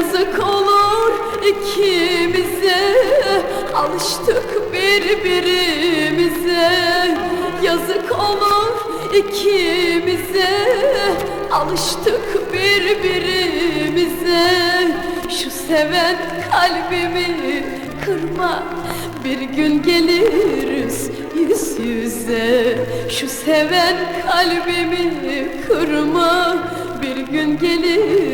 yazık olur ikimize. Alıştık birbirimize. Yazık olur ikimize. Alıştık birbirimize. Şu seven kalbimi kırma. Bir gün geliriz yüz yüze. Şu seven kalbimi kırma. Bir gün geliriz